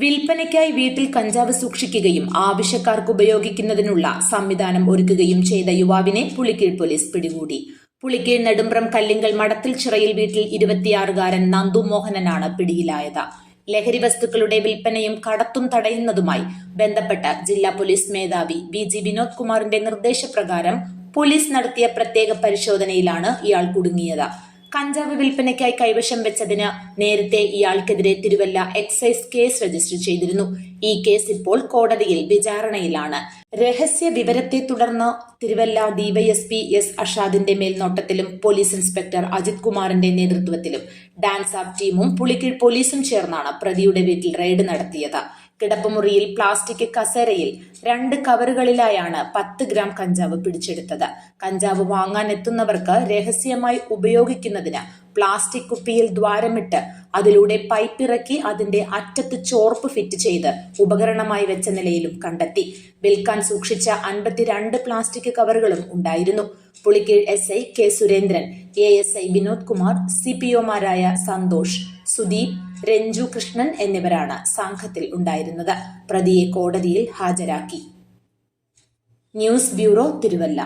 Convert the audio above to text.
വിൽപ്പനയ്ക്കായി വീട്ടിൽ കഞ്ചാവ് സൂക്ഷിക്കുകയും ആവശ്യക്കാർക്ക് ഉപയോഗിക്കുന്നതിനുള്ള സംവിധാനം ഒരുക്കുകയും ചെയ്ത യുവാവിനെ പുളിക്കീഴ് പോലീസ് പിടികൂടി. പുളിക്കീഴ് നെടുമ്പ്രം കല്ലിങ്കൽ മടത്തിൽ ചിറയിൽ വീട്ടിൽ ഇരുപത്തിയാറുകാരൻ നന്ദു മോഹനനാണ് പിടിയിലായത്. ലഹരി വസ്തുക്കളുടെ വിൽപ്പനയും കടത്തും തടയുന്നതുമായി ബന്ധപ്പെട്ട ജില്ലാ പോലീസ് മേധാവി ബി ജി വിനോദ് കുമാറിന്റെ നിർദ്ദേശപ്രകാരം പോലീസ് നടത്തിയ പ്രത്യേക പരിശോധനയിലാണ് ഇയാൾ കുടുങ്ങിയത്. കഞ്ചാവ് വിൽപ്പനയ്ക്കായി കൈവശം വെച്ചതിന് നേരത്തെ ഇയാൾക്കെതിരെ തിരുവല്ല എക്സൈസ് കേസ് രജിസ്റ്റർ ചെയ്തിരുന്നു. ഈ കേസ് ഇപ്പോൾ കോടതിയിൽ വിചാരണയിലാണ്. രഹസ്യ വിവരത്തെ തുടർന്ന് തിരുവല്ല ഡിവൈഎസ്പി എസ് അഷാദിന്റെ മേൽനോട്ടത്തിലും പോലീസ് ഇൻസ്പെക്ടർ അജിത് കുമാറിന്റെ നേതൃത്വത്തിലും ഡാൻസ് ആപ്പ് ടീമും പുളിക്കീഴ് പോലീസും ചേർന്നാണ് പ്രതിയുടെ വീട്ടിൽ റെയ്ഡ് നടത്തിയത്. കിടപ്പുമുറിയിൽ പ്ലാസ്റ്റിക് കസേരയിൽ രണ്ട് കവറുകളിലായാണ് പത്ത് ഗ്രാം കഞ്ചാവ് പിടിച്ചെടുത്തത്. കഞ്ചാവ് വാങ്ങാൻ എത്തുന്നവർക്ക് രഹസ്യമായി ഉപയോഗിക്കുന്നതിന് പ്ലാസ്റ്റിക് കുപ്പിയിൽ ദ്വാരമിട്ട് അതിലൂടെ പൈപ്പ് ഇറക്കി അതിന്റെ അറ്റത്ത് ചോർപ്പ് ഫിറ്റ് ചെയ്ത് ഉപകരണമായി വെച്ച നിലയിലും കണ്ടെത്തി. വിൽക്കാൻ സൂക്ഷിച്ച അൻപത്തിരണ്ട് പ്ലാസ്റ്റിക് കവറുകളും ഉണ്ടായിരുന്നു. Pulikeezh S I K Surendran A S I Vinod Kumar C P ഒമാരായ Santhosh Sudeep Ranju Krishnan എന്നിവരാണ് സംഘത്തിൽ ഉണ്ടായിരുന്നത്. പ്രതിയെ കോടതിയിൽ ഹാജരാക്കി. News bureau Thiruvalla.